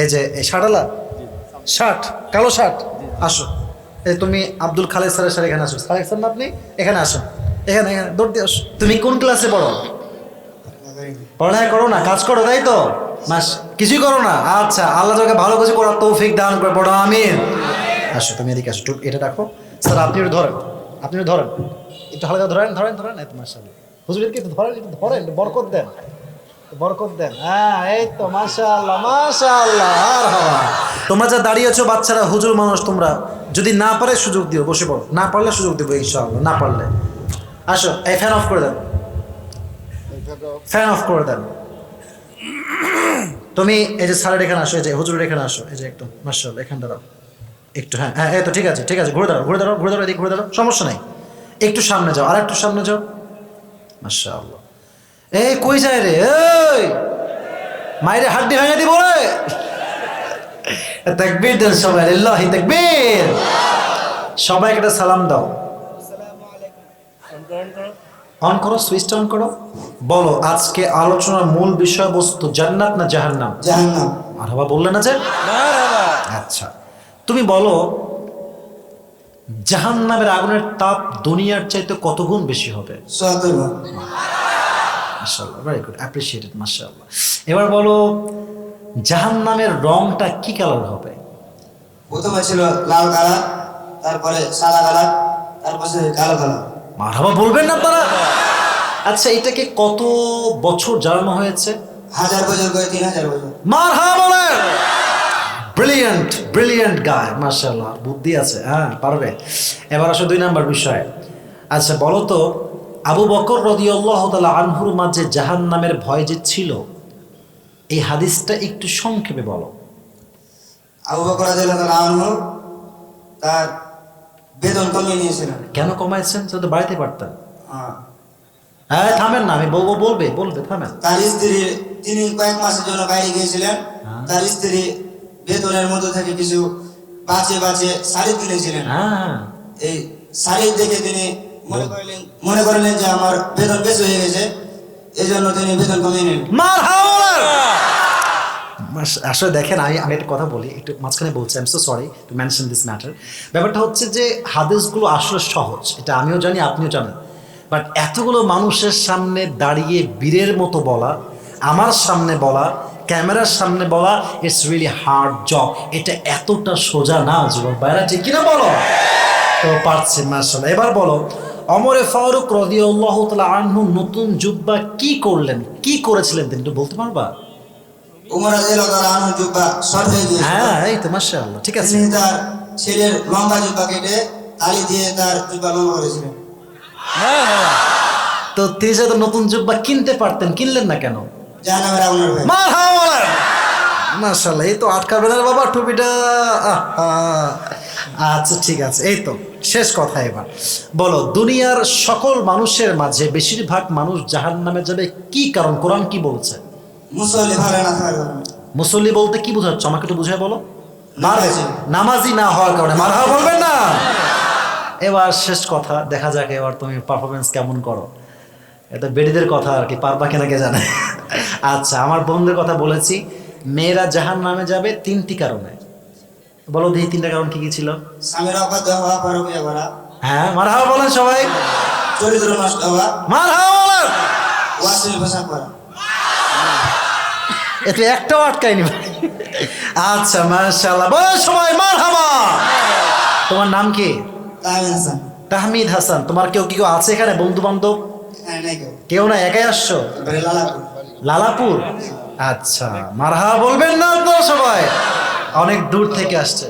এই যে শার্টালা শার্ট কালো শার্ট? আসো। এই তুমি আব্দুল খালেদ স্যারের স্যার এখানে আসো। খালেদ স্যার আপনি? এখানে আসো। এখানে এখানে, দৌড় দিয়ে আসো। তুমি কোন ক্লাসে পড়ো? পড়ালেখা করো না, কাজ করো, তাই তো? মাস, কিছুই করো না? আচ্ছা আল্লাহ তোকে ভালো কিছু করার তৌফিক দান করে পড়ো আমিন। আসো, তুমি এদিকে আসো এটা রাখো। স্যার, আপনি ধরেন আপনি ধরেন। একটু হালকা ধরেন ধরেন ধরেন, এই তো মার্শাল হুজুর, এদিকে ধরেন, একটু ধরেন বরকত দেন। বরকত দেন। হ্যাঁ এই তো, মাশাআল্লাহ মাশাআল্লাহ তোমরা যা দাঁড়িয়েছো বাচ্চারা, হুজুর, মানুষ, তোমরা, যদি না পারে সুযোগ দিও, বসে পড়ো। না পারলে সুযোগ দেবো, ইনশাআল্লাহ, না পারলে। আসো, এই ফ্যান অফ করে দেন। ফ্যান অফ করে দেন। তুমি এই যে স্যারের এখানে আসো, এই যে হুজুরের এখানে আসো, এই যে একটু মার্শাল এখান দাঁড়াও একটু হ্যাঁ হ্যাঁ এই তো, ঠিক আছে ঠিক আছে, ঘুরে দাঁড়াও ঘুরে দাঁড়াও ঘুরে দাঁড়াও, এদিকে ঘুরে দাঁড়াও, সমস্যা নাই। একটু সামনে যাও আর একটু সামনে যাও। মাশাআল্লাহ। এই কই যায় রে? এই! মায়ের হাড্ডি ভেঙে দিব রে! তাকবীর দেন সবাই আল্লাহি তাকবীর! সবাইকে একটা সালাম দাও। অন করো সুইচটা অন করো। বলো আজকে আলোচনার মূল বিষয়বস্তু জান্নাত না জাহান্নাম? জাহান্নাম। আর বাবা বললে না যে? আচ্ছা তুমি বলো জাহান্নামের আগুনের তাপ দুনিয়ার চাইতে কত গুণ বেশি হবে? মাশাআল্লাহ ভেরি গুড অ্যাপ্রিসিয়েটেড মাশাআল্লাহ। এবার বলো জাহান্নামের রংটা কি কালার হবে? প্রথমে ছিল লাল কালার তারপরে সাদা কালার তারপরে কালো কালার। মারহাবা বলবেন না আপনারা? আচ্ছা এটাকে কত বছর জ্বালানো হয়েছে? হাজার বছর করে তিন হাজার বছর। মারহাবা বলেন! ব্রিলিয়ান্ট ব্রিলিয়ান্ট গায় মাশাআল্লাহ বুদ্ধি আছে হ্যাঁ পারবে। এবার আসো দুই নাম্বার বিষয়। আচ্ছা বলো তো আবু বকর রদিয়াল্লাহ তাআলা আনহুর মাঝে জাহান্নামের ভয় যে ছিল এই হাদিসটা একটু সংক্ষেপে বলো। আবু বকর আনহু তার বেতন কমিয়ে নিয়েছিলেন কেন কমাইছেন? সে তো বাড়িতে পারতেন। হ্যাঁ। হ্যাঁ থামেন না আমি বলব বলবে বলবে থামেন। তার স্ত্রী তিনি কয়েক মাসের জন্য বাইরে গিয়েছিলেন। হ্যাঁ। তার স্ত্রী বেতনের মধ্যে থেকে কিছু বাঁচে বাঁচে শাড়ি কিনেছিলেন হ্যাঁ। এই শাড়ি দেখে তিনি মনে করলেন মনে করলেন যে আমার বেতন বেশি হয়ে গেছে এই জন্য তিনি বেতন কমিয়ে নিলেন। আসলে দেখেন আমি আমি একটা কথা বলি একটু মাঝখানে বলছি I am so sorry to mention this matter ব্যাপারটা হচ্ছে যে হাদিসগুলো আসলে সহজ এটা আমিও জানি আপনিও জানেন। বাট এতগুলো মানুষের সামনে দাঁড়িয়ে বীরের মতো বলা আমার সামনে বলা ক্যামেরার সামনে বলা ইটস রিয়েলি হার্ড জব এটা এতটা সোজা না যুবক বাইরা ঠিক কিনা বলো? তো পারছে মার্শাল এবার বলো অমরে ফারুক রদিউল্লাহ তালা আনহু নতুন জুব্বা কি করলেন? কি করেছিলেন তিনি একটু বলতে পারবা? হয়ে হ্যাঁ এই তো ঠিক আছে। তার ছেলের লম্বা জুব্বা কেটে তালি দিয়ে তার জুব্বা লম্বা করেছিলেন। তো তিনি নতুন জুব্বা কিনতে পারতেন কিনলেন না কেন? এই তো আটকাবে না বাবা টুপিটা। আহা। আচ্ছা ঠিক আছে। এই তো শেষ কথা এবার। বলো দুনিয়ার সকল মানুষের মাঝে বেশিরভাগ মানুষ জাহান্নামে যাবে কি কারণ? কোরআন কি বলছে? মুসল্লি বলতে কি বোঝাচ্ছ? আমাকে একটু বুঝায় বলো। নামাজি। নামাজি না হওয়ার কারণে। মারহা বলবেন না। এবার শেষ কথা দেখা যাক এবার তুমি পারফরমেন্স কেমন করো। এটা বেডিদের কথা আর কি পারবা কিনা কে জানে। আচ্ছা আমার বন্ধুদের কথা বলেছি মেয়েরা জাহান নামে যাবে তিনটি কারণে। বলো দেখি তিনটা কারণ কি কি ছিল। স্বামীর অবাধ্য হওয়া পরকিয়া করা হ্যাঁ মারহা বলেন সবাই। চরিত্র নষ্ট হওয়া। বলেন। ওয়াসিল পোশাক করা এতে একটাও আটকায়নি। আচ্ছা মাশাআল্লাহ। বলো সবাই মারহাবা তোমার নাম কি? তাহমিদ হাসান। তাহমিদ হাসান। তোমার কেউ কি কেউ আছে এখানে বন্ধু বান্ধব হ্যাঁ কেউ। না একাই আসছো? লালাপুর। আচ্ছা মারহা বলবেন না তো সবাই। অনেক দূর থেকে আসছে।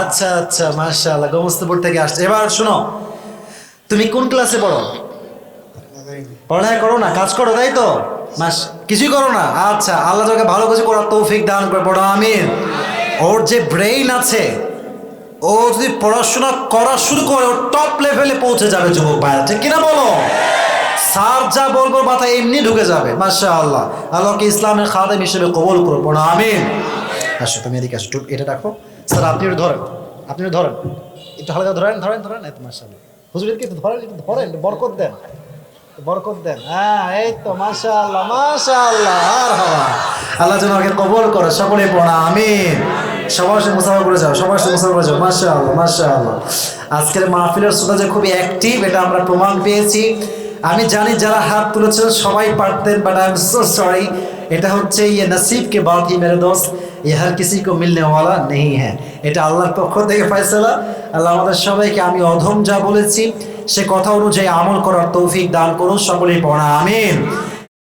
আচ্ছা আচ্ছা মাশাআল্লাহ, গোমস্তপুর থেকে আসছে। এবার শোনো, তুমি কোন ক্লাসে পড়ো? পড়ালেখা করো না, কাজ করো, তাই তো? মাস কিছুই করো না? আচ্ছা আল্লাহ তোকে ভালো কিছু করার তৌফিক দান করে, পড়ো, আমিন। ওর যে ব্রেইন আছে, ও যদি পড়াশোনা করা শুরু করে ও টপ লেভেলে পৌঁছে যাবে, যুবক ভাইরা, ঠিক কিনা বলো? স্যার যা বলব, মাথায় এমনি ঢুকে যাবে মাসা আল্লাহ আল্লাহকে ইসলামের খাদেম হিসেবে কবল করো, পড়ো, আমিন। আসো, তুমি এদিকে আসো এটা রাখো। স্যার, আপনি ধরেন আপনি ধরেন। একটু হালকা ধরেন ধরেন ধরেন। এত মাসা হুজুর এদিকে একটু ধরেন একটু ধরেন বরকত দেন। বরকত দেন। হ্যাঁ এই তো, মাশাআল্লাহ মাশাআল্লাহ আল্লাহ যেন আমাকে করে, সকলে পড়া সবার মুসাফা করে যাও সবার মুসাফা করে যাও, মাশাআল্লাহ মাশাআল্লাহ। আজকের মাহফিলের শ্রোতা যে খুবই অ্যাক্টিভ এটা আমরা প্রমাণ পেয়েছি। আমি জানি যারা হাত তুলেছেন, সবাই পারতেন but I am so sorry এটা হচ্ছে ইয়ে নসিব কে বাত মেরে দোস্ত ये हर किसी को मिलने वाला नहीं है এটা আল্লাহর পক্ষ থেকে ফয়সালা আল্লাহ আমাদের সবাইকে আমি অধম যা বলেছি সে কথা অনুযায়ী আমল করার তৌফিক দান করুন সকলেই পড়া আমিন